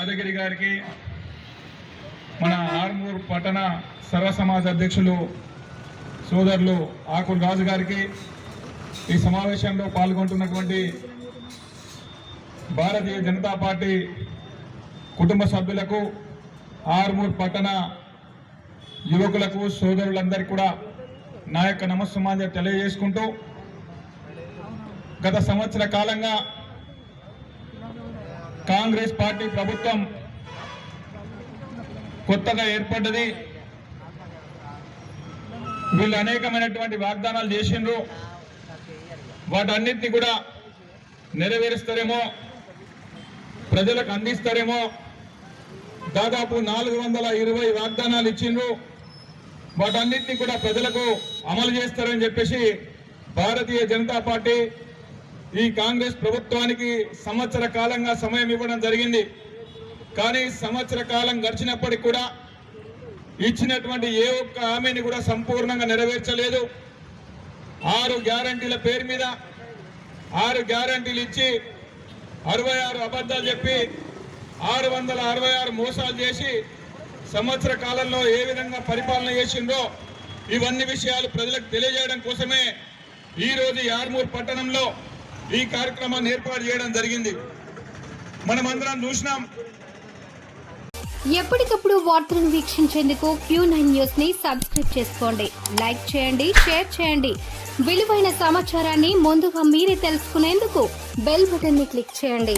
యాదగిరి గారికి మన ఆర్మూర్ పట్టణ సర్వ సమాజ అధ్యక్షులు సోదరులు ఆకుల్ రాజు గారికి ఈ సమావేశంలో పాల్గొంటున్నటువంటి భారతీయ జనతా పార్టీ కుటుంబ సభ్యులకు ఆర్మూర్ పట్టణ యువకులకు సోదరులందరికీ కూడా నా యొక్క నమస్సమాజం తెలియజేసుకుంటూ గత సంవత్సర కాలంగా కాంగ్రెస్ పార్టీ ప్రభుత్వం కొత్తగా ఏర్పడ్డది. వీళ్ళు అనేకమైనటువంటి వాగ్దానాలు చేసిండ్రు. వాటన్నిటిని కూడా నెరవేరుస్తారేమో ప్రజలకు అందిస్తారేమో. దాదాపు నాలుగు వందల ఇరవై వాగ్దానాలు ఇచ్చిండ్రు. వాటన్నిటిని కూడా ప్రజలకు అమలు చేస్తారని చెప్పేసి భారతీయ జనతా పార్టీ ఈ కాంగ్రెస్ ప్రభుత్వానికి సంవత్సర కాలంగా సమయం ఇవ్వడం జరిగింది. కానీ సంవత్సర కాలం గడిచినప్పటికీ కూడా ఇచ్చినటువంటి ఏ ఒక్క హామీని కూడా సంపూర్ణంగా నెరవేర్చలేదు. ఆరు గ్యారంటీల పేరు మీద ఆరు గ్యారంటీలు ఇచ్చి అరవై ఆరు అబద్ధాలు చెప్పి ఆరు వందల అరవై ఆరు మోసాలు చేసి సంవత్సర కాలంలో ఏ విధంగా పరిపాలన చేసిందో ఇవన్నీ విషయాలు ప్రజలకు తెలియజేయడం కోసమే ఈరోజు యార్మూర్ పట్టణంలో ఈ కార్యక్రమాన్ని ఏర్పాటు చేయడం జరిగింది. మనమందరం చూసినాం. ఎప్పటికప్పుడు వార్తలను వీక్షించేందుకు క్యూ నైన్ న్యూస్ని సబ్స్క్రైబ్ చేసుకోండి. లైక్ చేయండి షేర్ చేయండి. విలువైన సమాచారాన్ని ముందుగా మీరే తెలుసుకునేందుకు బెల్ బటన్ని క్లిక్ చేయండి.